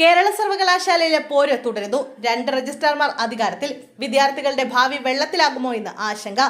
കേരള സർവകലാശാലയിലെ പോര് തുടരുന്നു. രണ്ട് രജിസ്ട്രാർമാർ അധികാരത്തിൽ. വിദ്യാർത്ഥികളുടെ ഭാവി വെള്ളത്തിലാകുമോ എന്ന് ആശങ്ക.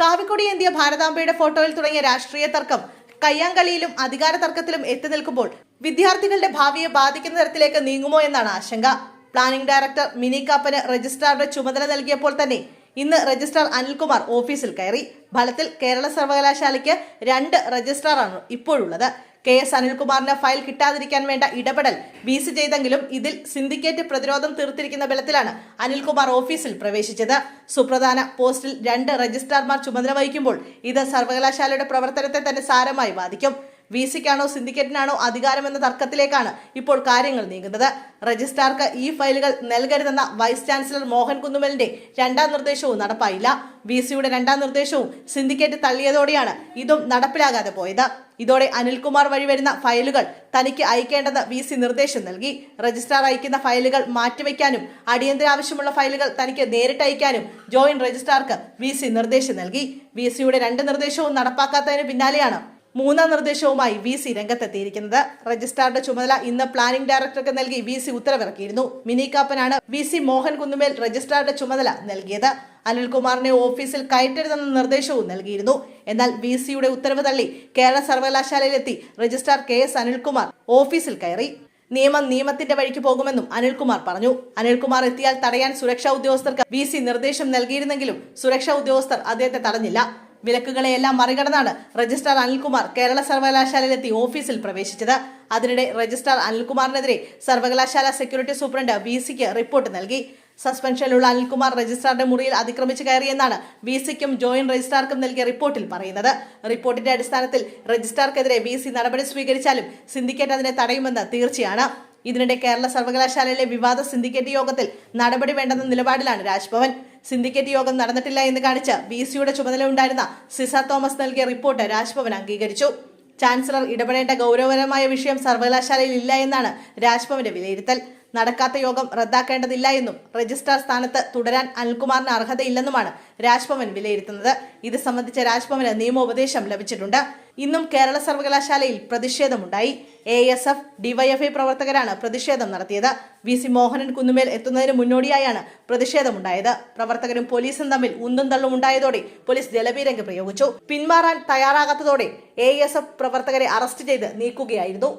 കാവിക്കൊടി എന്തിയ ഭാരതാംബയുടെ ഫോട്ടോയിൽ തുടങ്ങിയ രാഷ്ട്രീയ തർക്കം കയ്യാങ്കളിയിലും അധികാര തർക്കത്തിലും എത്തി നിൽക്കുമ്പോൾ വിദ്യാർത്ഥികളുടെ ഭാവിയെ ബാധിക്കുന്ന തരത്തിലേക്ക് നീങ്ങുമോ എന്നാണ് ആശങ്ക. പ്ലാനിംഗ് ഡയറക്ടർ മിനി കാപ്പന് രജിസ്ട്രാറുടെ ചുമതല നൽകിയപ്പോൾ തന്നെ ഇന്ന് രജിസ്ട്രാർ അനിൽകുമാർ ഓഫീസിൽ കയറി. ഫലത്തിൽ കേരള സർവകലാശാലയ്ക്ക് രണ്ട് രജിസ്ട്രാറാണ് ഇപ്പോഴുള്ളത്. കെ എസ് അനിൽകുമാറിന് ഫയൽ കിട്ടാതിരിക്കാൻ വേണ്ട ഇടപെടൽ വി ചെയ്തെങ്കിലും ഇതിൽ സിൻഡിക്കേറ്റ് പ്രതിരോധം തീർത്തിരിക്കുന്ന ബലത്തിലാണ് അനിൽകുമാർ ഓഫീസിൽ പ്രവേശിച്ചത്. സുപ്രധാന പോസ്റ്റിൽ രണ്ട് രജിസ്ട്രാർമാർ ചുമതല വഹിക്കുമ്പോൾ ഇത് സർവകലാശാലയുടെ പ്രവർത്തനത്തെ തന്നെ സാരമായി ബാധിക്കും. വി സിക്കാണോ സിൻഡിക്കേറ്റിനാണോ അധികാരമെന്ന തർക്കത്തിലേക്കാണ് ഇപ്പോൾ കാര്യങ്ങൾ നീങ്ങുന്നത്. രജിസ്ട്രാർക്ക് ഈ ഫയലുകൾ നൽകരുതെന്ന വൈസ് ചാൻസലർ മോഹൻ കുന്നുമലിന്റെ രണ്ടാം നിർദ്ദേശവും നടപ്പായില്ല. വി സിയുടെ രണ്ടാം നിർദ്ദേശവും സിൻഡിക്കേറ്റ് തള്ളിയതോടെയാണ് ഇതും നടപ്പിലാകാതെ പോയത്. ഇതോടെ അനിൽകുമാർ വഴി വരുന്ന ഫയലുകൾ തനിക്ക് അയക്കേണ്ടത് വി സി നിർദ്ദേശം നൽകി. രജിസ്ട്രാർ അയക്കുന്ന ഫയലുകൾ മാറ്റിവെക്കാനും അടിയന്തര ആവശ്യമുള്ള ഫയലുകൾ തനിക്ക് നേരിട്ട് അയക്കാനും ജോയിന്റ് രജിസ്ട്രാർക്ക് വി സി നിർദ്ദേശം നൽകി. വി സിയുടെ രണ്ട് നിർദ്ദേശവും നടപ്പാക്കാത്തതിന് പിന്നാലെയാണ് മൂന്നാം നിർദ്ദേശവുമായി വി സി രംഗത്തെത്തിയിരിക്കുന്നത്. രജിസ്ട്രാറുടെ ചുമതല ഇന്ന് പ്ലാനിംഗ് ഡയറക്ടർക്ക് നൽകി വി സി ഉത്തരവിറക്കിയിരുന്നു. മിനി കാപ്പനാണ് വി സി മോഹൻ കുന്നുമേൽ രജിസ്ട്രാറുടെ ചുമതല നൽകിയത്. അനിൽകുമാറിനെ ഓഫീസിൽ കയറ്റരുതെന്ന നിർദ്ദേശവും നൽകിയിരുന്നു. എന്നാൽ വി സിയുടെ ഉത്തരവ് തള്ളി കേരള സർവകലാശാലയിലെത്തി രജിസ്ട്രാർ കെ എസ് അനിൽകുമാർ ഓഫീസിൽ കയറി. നിയമം നിയമത്തിന്റെ വഴിക്ക് പോകുമെന്നും അനിൽകുമാർ പറഞ്ഞു. അനിൽകുമാർ എത്തിയാൽ തടയാൻ സുരക്ഷാ ഉദ്യോഗസ്ഥർക്ക് വി നിർദ്ദേശം നൽകിയിരുന്നെങ്കിലും സുരക്ഷാ ഉദ്യോഗസ്ഥർ അദ്ദേഹത്തെ തടഞ്ഞില്ല. വിലക്കുകളെയെല്ലാം മറികടന്നാണ് രജിസ്ട്രാർ അനിൽകുമാർ കേരള സർവകലാശാലയിലെത്തി ഓഫീസിൽ പ്രവേശിച്ചത്. അതിനിടെ രജിസ്ട്രാർ അനിൽകുമാറിനെതിരെ സർവകലാശാല സെക്യൂരിറ്റി സൂപ്രണ്ട് വി സിക്ക് റിപ്പോർട്ട് നൽകി. സസ്പെൻഷനിലുള്ള അനിൽകുമാർ രജിസ്ട്രാറുടെ മുറിയിൽ അതിക്രമിച്ചു കയറിയെന്നാണ് വി സിക്കും ജോയിന്റ് രജിസ്ട്രാർക്കും നൽകിയ റിപ്പോർട്ടിൽ പറയുന്നത്. റിപ്പോർട്ടിന്റെ അടിസ്ഥാനത്തിൽ രജിസ്ട്രാർക്കെതിരെ വി സി നടപടി സ്വീകരിച്ചാലും സിൻഡിക്കേറ്റ് അതിനെ തടയുമെന്ന് തീർച്ചയാണ്. ഇതിനിടെ കേരള സർവകലാശാലയിലെ വിവാദ സിൻഡിക്കേറ്റ് യോഗത്തിൽ നടപടി വേണ്ടെന്ന നിലപാടിലാണ് രാജ്ഭവൻ. സിൻഡിക്കേറ്റ് യോഗം നടന്നിട്ടില്ല എന്ന് കാണിച്ച് ബി സിയുടെ ചുമതല ഉണ്ടായിരുന്ന സിസ തോമസ് നൽകിയ റിപ്പോർട്ട് രാജ്ഭവൻ അംഗീകരിച്ചു. ചാൻസലർ ഇടപെടേണ്ട ഗൗരവകരമായ വിഷയം സർവകലാശാലയിൽ ഇല്ല എന്നാണ് രാജ്ഭവന്റെ വിലയിരുത്തൽ. നടക്കാത്ത യോഗം റദ്ദാക്കേണ്ടതില്ല എന്നും രജിസ്ട്രാർ സ്ഥാനത്ത് തുടരാൻ അനിൽകുമാറിന് അർഹതയില്ലെന്നുമാണ് രാജ്ഭവൻ വിലയിരുത്തുന്നത്. ഇത് സംബന്ധിച്ച് രാജ്ഭവന് നിയമോപദേശം ലഭിച്ചിട്ടുണ്ട്. ഇന്നും കേരള സർവകലാശാലയിൽ പ്രതിഷേധമുണ്ടായി. എ എസ് എഫ് ഡിവൈഎഫ്ഐ പ്രവർത്തകരാണ് പ്രതിഷേധം നടത്തിയത്. വി സി മോഹനൻ കുന്നുമേൽ എത്തുന്നതിന് മുന്നോടിയായാണ് പ്രതിഷേധമുണ്ടായത്. പ്രവർത്തകരും പോലീസും തമ്മിൽ ഉന്തും തള്ളും ഉണ്ടായതോടെ പോലീസ് ജലപീരങ്ക് പ്രയോഗിച്ചു. പിന്മാറാൻ തയ്യാറാകാത്തതോടെ എ എസ് എഫ് പ്രവർത്തകരെ അറസ്റ്റ് ചെയ്ത് നീക്കുകയായിരുന്നു.